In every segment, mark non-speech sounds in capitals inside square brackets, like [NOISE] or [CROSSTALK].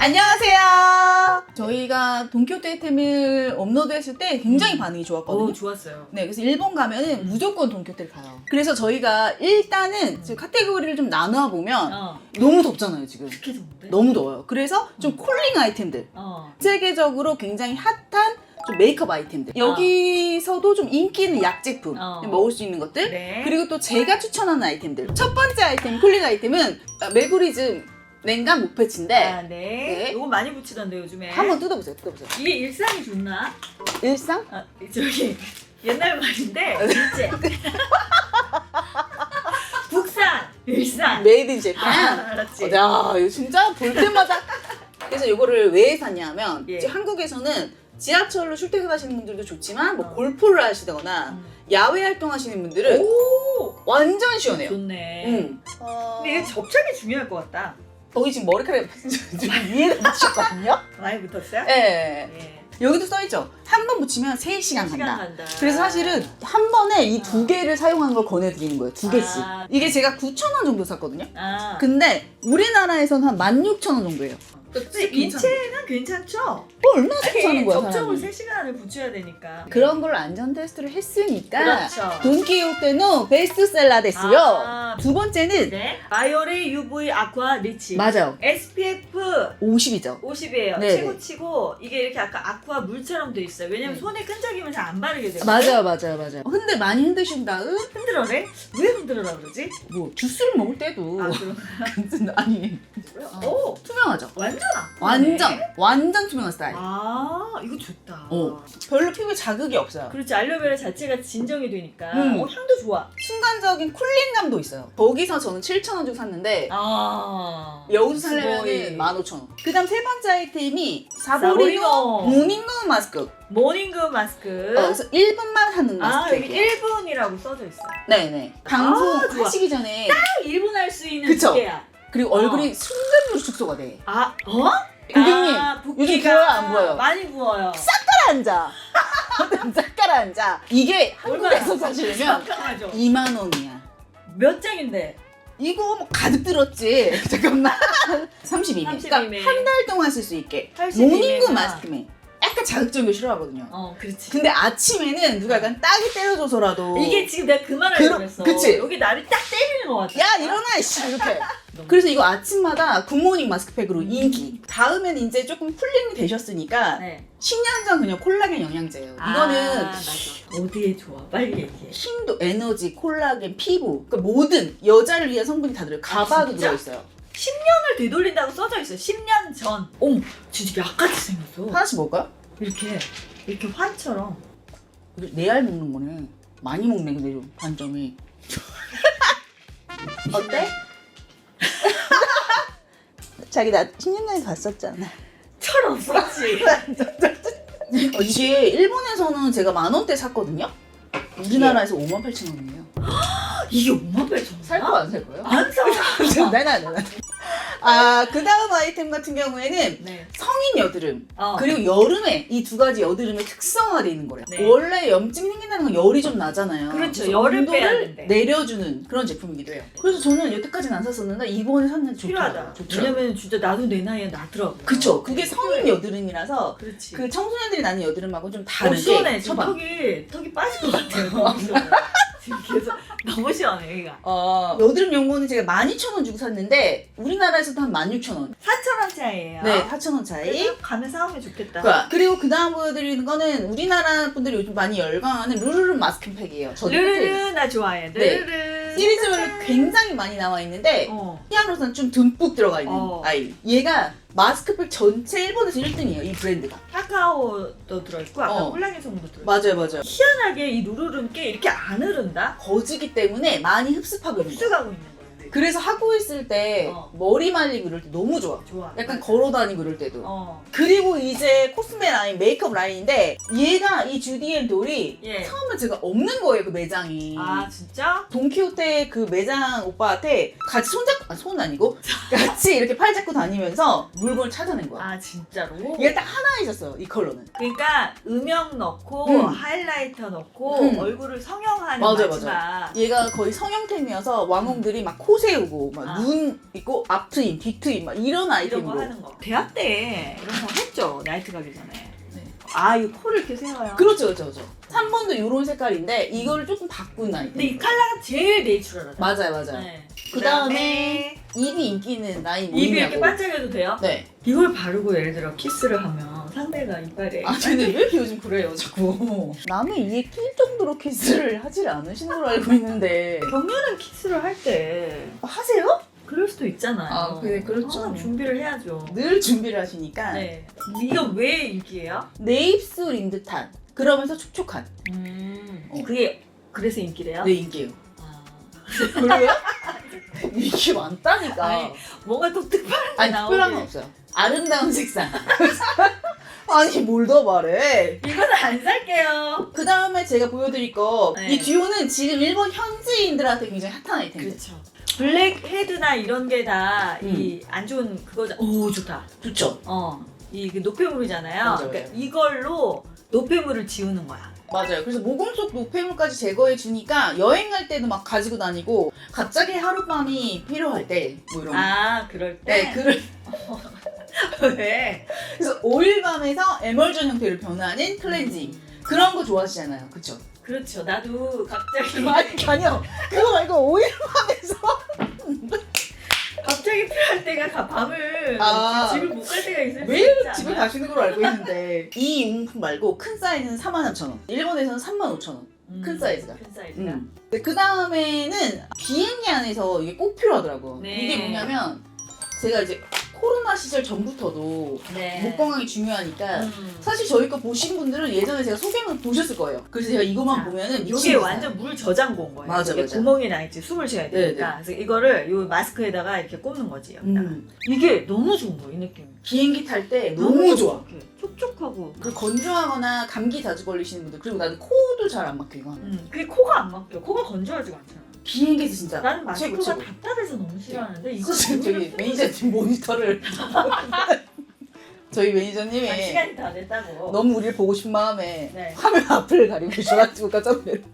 안녕하세요. 저희가 돈키호테 아이템을 업로드했을 때 굉장히 음. 반응이 좋았거든요. 오 좋았어요. 네, 그래서 일본 가면은 무조건 돈키호테를 가요. 그래서 저희가 일단은 지금 카테고리를 좀 나누어 보면 어. 너무 덥잖아요, 지금. 특히 좋은데? 너무 더워요. 그래서 좀 콜링 아이템들. 어. 세계적으로 굉장히 핫한 좀 메이크업 아이템들. 여기서도 좀 인기 있는 약 제품. 어. 먹을 수 있는 것들. 네. 그리고 또 제가 추천하는 아이템들. 첫 번째 아이템, 콜링 아이템은 아, 메구리즘 냉감 목패치인데 아, 네. 네. 이거 많이 붙이던데 요즘에. 한번 뜯어보세요, 뜯어보세요. 이게 일상이 좋나? 일상? 아, 저기 옛날 말인데 일제. [LAUGHS] 북산 일산. 메이드 인 재팬. 아, 알았지. 어, 야, 이거 진짜 볼 때마다. 그래서 이거를 왜 샀냐면, 예. 한국에서는 지하철로 출퇴근하시는 분들도 좋지만, 뭐 어. 골프를 하시거나, 음. 야외 활동하시는 분들은 오. 완전 시원해요. 좋네. 응. 어... 근데 이게 접착이 중요할 것 같다. 거기 지금 머리카락이 좀 위에다 붙였거든요? 많이 붙었어요? 네. 예. 여기도 써있죠. 한 번 붙이면 3시간 시간 간다. 간다. 그래서 사실은 한 번에 이두 어. 개를 사용하는 걸 권해드리는 거예요. 두 개씩. 아. 이게 제가 9,000원 정도 샀거든요. 아. 근데 우리나라에서는 한 16,000원 정도예요. 근데 인체는 괜찮죠? 뭐 얼마나 좋다는 거야, 접촉을 사람이. 3시간을 붙여야 되니까. 그런 걸로 안전 테스트를 했으니까 그렇죠. 돈키호테는 베스트셀러 됐어요. 아. 두 번째는 네. 바이오레 UV 아쿠아 리치. 맞아요. SPF 50이죠. 50이에요. 네, 최고치고 이게 이렇게 약간 아쿠아 물처럼 돼 있어요. 왜냐면 네. 손에 끈적이면 잘 안 바르게 돼요. 맞아요, 맞아요, 맞아요. 흔들 많이 흔드신 다음 흔들어래? 왜 흔들어라 그러지? 뭐 주스를 먹을 때도 아 그럼. [LAUGHS] 아니 오 투명하죠. 완전 아쿠아. 완전 완전 투명한 스타일. 아 이거 좋다. 어. 별로 피부에 자극이 없어요. 그렇지 알로베라 자체가 진정이 되니까 음. 어, 향도 좋아. 순간적인 쿨링감도 있어요. 거기서 저는 7,000원 주고 샀는데 아 여기서. 살려면 15,000원. 그 다음 세 번째 아이템이 사보리노. 사보리노 모닝노 마스크. 모닝그 마스크. 어, 그래서 1분만 하는 아 여기 마스크예요. 1분이라고 써져 있어. 네네. 방송 아, 좋아. 하시기 전에 딱 1분 할 수 있는 그쵸? 기계야. 그리고 얼굴이 순간적으로 축소가 돼. 아 어? 고객님, 아, 요즘 붓기가 부어요, 안 부어요? 많이 부어요. 가라앉아. [LAUGHS] 싹 가라앉아. 이게 한국에서 사시려면 잠깐만요. 2만 원이야. 몇 장인데? 이거 뭐 가득 들었지. [LAUGHS] 잠깐만. 32매. 32 그러니까 매. 한 달 동안 쓸 수 있게. 82 모닝그 매가. 마스크맨. 약간 자극적인 거 싫어하거든요. 어, 그렇지. 근데 아침에는 누가 약간 딱이 때려줘서라도 이게 지금 내가 그 말을 하려고 했어. 그치? 여기 나를 딱 때리는 것 같아. 야 일어나 이씨 이렇게 그래서 이거 아침마다 굿모닝 마스크팩으로 인기 다음엔 이제 조금 쿨링이 되셨으니까 네. 10년 전 그냥 콜라겐 영양제예요 아, 이거는 맞아. 어디에 좋아? 빨리 얘기해. 힘도 에너지 콜라겐 피부 그 모든 여자를 위한 성분이 다 들어요 가바도 진짜? 들어있어요 10년을 되돌린다고 써져 있어. 10년 전. 어머, 진짜 약같이 생겼어. 하나씩 먹을까요? 이렇게 이렇게 환처럼. 네알 먹는 거네 많이 먹네 근데 좀 반점이 어때? [LAUGHS] 자기 나 10년 전에 갔었잖아 철 없었지. [LAUGHS] 어, 이게 일본에서는 제가 만 원대 샀거든요. 우리나라에서 5만 8천 원이에요. [GASPS] 이게 5만 8천 원. 살거안살 거예요? 안 사. 내놔 [LAUGHS] 내놔. 아, 그 다음 아이템 같은 경우에는 네. 성인 여드름. 어. 그리고 여름에 이 두 가지 여드름의 특성화되어 있는 거래요. 네. 원래 염증이 생긴다는 건 열이 좀 나잖아요. 그렇죠. 열을 온도를. 내려주는 그런 제품이기도 해요. 그래서 저는 여태까지는 안 샀었는데 이번에 샀는데. 필요하다. 좋더라고요. 왜냐면 진짜 나도 내 나이에 나더라고. 그쵸. 그게 성인 여드름이라서 그렇지. 그 청소년들이 나는 여드름하고 좀 어, 다르게 시원해. 지금. 턱이 턱이 빠질 것 같아요. [LAUGHS] 지금 계속 너무 시원해 여기가. 어, 여드름 연고는 제가 12,000원 주고 샀는데 우리나라에서도 한 16,000원. 4천 원 차이예요. 네, 4,000원 차이. 가면 사오면 좋겠다. 그- 그리고 그 다음 보여드리는 거는 우리나라 분들이 요즘 많이 열광하는 루루루 마스크팩이에요. 저도 르르르 나 좋아해. 네. 르르르. 시리즈별로 굉장히 많이 나와 있는데 어. 피아노는 좀 듬뿍 들어가 있는 어. 아이. 얘가 마스크팩 전체 일본에서 1등이에요. 이 브랜드가. 카카오도 들어있고 아까 어. 콜라겐 성분도 들어있고 맞아요, 맞아요. 희한하게 이 누르른 게 이렇게 안 흐른다? 거즈기 때문에 많이 흡습하고 있는 거예요. 흡수가고 있는. 그래서 하고 있을 때 어. 머리 말리고 이럴 때 너무 좋아. 좋아. 약간 걸어 다니고 이럴 때도. 어. 그리고 이제 코스메 라인, 메이크업 라인인데 얘가 이 주디 앤 돌이 예. 처음에 제가 없는 거예요 그 매장이. 아 진짜? 돈키호테 그 매장 오빠한테 같이 손잡고 아, 손 아니고 [LAUGHS] 같이 이렇게 팔 잡고 다니면서 물건을 찾아낸 거야. 아 진짜로? 이게 딱 하나 있었어요. 이 컬러는. 그러니까 음영 넣고 음. 하이라이터 넣고 음. 얼굴을 성형하는 맞아요, 마지막. 얘가 거의 성형템이어서 왕홍들이 막 코 세우고 막 아. 눈 있고 앞 트임, 뒤 트임 막 이런 이런 거 아이템으로. 하는 거. 대학 때 이런 거 했죠. 나이트 가기 전에. 네. 아, 이 코를 이렇게 세워요. 그렇죠, 그렇죠, 그렇죠. 3번도 이런 색깔인데 이거를 조금 바꾼 아이템. 근데 이 컬러가 제일 네이처럴하다. 맞아요, 맞아요. 네. 그 다음에 입이 인기는 나이 뭐 입이. 이렇게 반짝여도 돼요? 네. 이걸 바르고 예를 들어 키스를 하면 상대가 이빨에 아, 근데 왜 이렇게 요즘 그래요, 자꾸. 남의 이에 낄 정도로 키스를 하질 않으시는 걸로 알고 있는데. 경연은 키스를 할 때 하세요? 그럴 수도 있잖아요. 아, 그래, 그렇죠. 항상 준비를 해야죠. 늘 준비를 하시니까 네. 이거 왜 인기예요? 내 입술인 듯한 그러면서 촉촉한 음. 어. 그게 그래서 인기래요? 내 인기예요. 아. 그래요? [LAUGHS] 이게 많다니까. 아니, 뭔가 독특한 게 아니 나오게. 특별한 건 없어요. 아름다운 색상. [LAUGHS] 아니 뭘 더 말해. 이거는 안 살게요. 그 다음에 제가 보여드릴 거이 네. 듀오는 지금 일본 현지인들한테 굉장히 핫한 아이템이에요. 그렇죠. 블랙 헤드나 이런 게 다이 음. 안 좋은 그거죠. 오 좋다. 좋죠. 어. 이게 노폐물이잖아요. 맞아요, 그러니까 이걸로 노폐물을 지우는 거야. 맞아요. 그래서 모공 속 노폐물까지 제거해 주니까 여행 갈 때도 막 가지고 다니고 갑자기 하룻밤이 필요할 때 뭐 이런. 거. 아 그럴 때. 네, 그를 [LAUGHS] 왜? 그래서 오일밤에서 에멀전 형태로 변하는 클렌징 그런 거 좋아하시잖아요, 그쵸? 그렇죠. 나도 갑자기 [LAUGHS] 아니 아니요, 그거 말고 오일밤에서 [LAUGHS] 갑자기 필요할 때가 가- 밤을 아. 집을 못 갈 때가 있을 수 매일 있지 집에 않아요? 가시는 걸로 알고 있는데 [LAUGHS] 이 용품 말고 큰 사이즈는 43,000원, 일본에서는 35,000원. 음, 큰 사이즈가. 큰 사이즈가. 음. 그 다음에는 비행기 안에서 이게 꼭 필요하더라고요. 네. 이게 뭐냐면 제가 이제 코로나 시절 전부터도 네. 목 건강이 중요하니까 음. 사실 저희 거 보신 분들은 예전에 제가 소개만 보셨을 거예요. 그래서 제가 이것만 자, 보면은 이게 미치겠어요. 완전 물 저장고 온 거예요. 맞아, 이게 맞아. 구멍이 나 있지 숨을 쉬어야 네, 되니까. 그래서 이거를 요 마스크에다가 이렇게 꽂는 거지 여기다가. 음. 이게 너무 좋은 거이 느낌. 비행기 탈 때 너무 좋아. 이렇게 촉촉하고. 그리고 건조하거나 감기 자주 걸리시는 분들 그리고 나는 코도 잘 안 막혀 이거 하면. 음, 그게 코가 안 막혀. 코가 건조하지가 않잖아. 비행기에서 진짜 나는 최고, 마스크가 최고. 답답해서 너무 싫어하는데 이거 사실 저기 매니저님 모니터를 [LAUGHS] 저희 매니저님이 아, 시간이 다 됐다고. 너무 우리를 보고 싶은 마음에 네. 화면 앞을 가리고 계셔가지고 깜짝 놀랐어요.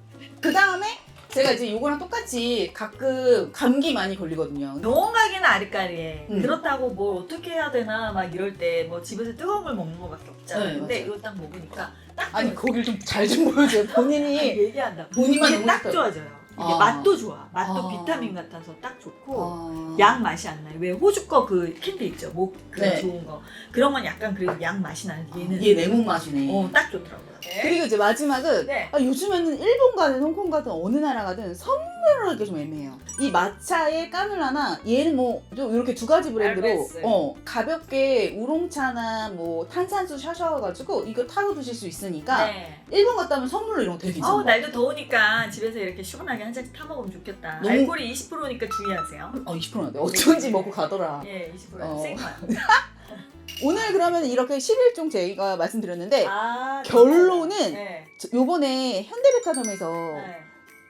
그 다음에 제가 이제 요거랑 똑같이 가끔 감기 많이 걸리거든요. 병원 가기는 아리까리해. 음. 그렇다고 뭘 어떻게 해야 되나 막 이럴 때 뭐 집에서 뜨거운 물 먹는 거밖에 없잖아요. 네, 근데 맞아요. 이거 딱 먹으니까 딱 아니. 거길 좀 잘 좀 보여줘요. 본인이 얘기한다. 본인만 이게 너무 딱. 좋아져요. 이게 아. 맛도 좋아. 맛도 아. 비타민 같아서 딱 좋고 어... 양 맛이 안 나요. 왜 호주 거 그 캔디 있죠. 목그 네. 좋은 거. 그런 건 약간 그래도 양 맛이 나는데 얘는 얘 레몬 맛이네. 어, 딱 좋더라고요. 그리고 이제 마지막은 네. 아, 요즘에는 일본 가든 홍콩 가든 어느 나라 가든 선물을 하기 좀 애매해요. 이 마차의 까눌라나 얘는 뭐좀 이렇게 두 가지 브랜드로 알베스. 어 가볍게 우롱차나 뭐 탄산수 샤샤워가지고 이거 타서 드실 수 있으니까 네. 일본 갔다 오면 선물로 이런 거 되게 괜찮아. 어우 날도 더우니까 집에서 이렇게 시원하게 한 잔씩 타 먹으면 좋겠다. 너무- 알코올이 20%니까 주의하세요. 어 20%인데 어쩐지 먹고 가더라. 예, 20%. 어. 생각. [LAUGHS] 오늘 그러면 이렇게 11종 제가 말씀드렸는데 아, 결론은 네. 저- 요번에 현대백화점에서 네.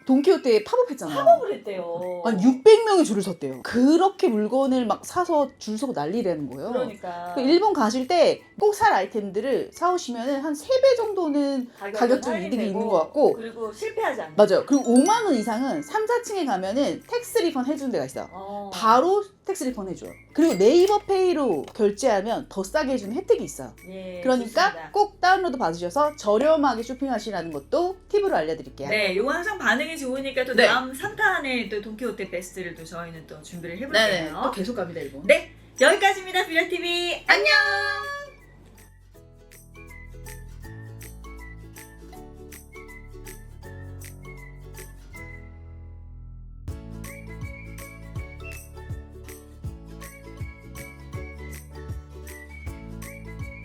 돈키호테 팝업했잖아요. 팝업을 했대요. 한 600명이 줄을 섰대요. 그렇게 물건을 막 사서 줄 서고 난리라는 거예요. 그러니까 그 일본 가실 때 꼭 살 아이템들을 사오시면 한 3배 정도는 가격 좀 할인되고, 이득이 있는 것 같고. 그리고 실패하지 않는. 맞아요. 그리고 5만 원 이상은 3, 4층에 가면은 텍스 리펀 해주는 데가 있어요. 어. 바로 리펀 해줘요. 그리고 네이버 페이로 결제하면 더 싸게 해주는 혜택이 있어요. 예, 그러니까 좋습니다. 꼭 다운로드 받으셔서 저렴하게 쇼핑하시라는 것도 팁으로 알려드릴게요. 네, 요거 항상 반응이 좋으니까 또 네. 다음 3탄에 또 돈키호테 베스트를 또 저희는 또 준비를. 해볼게요. 또 계속 갑니다, 이거. 네, 여기까지입니다, 뷰라TV. 안녕!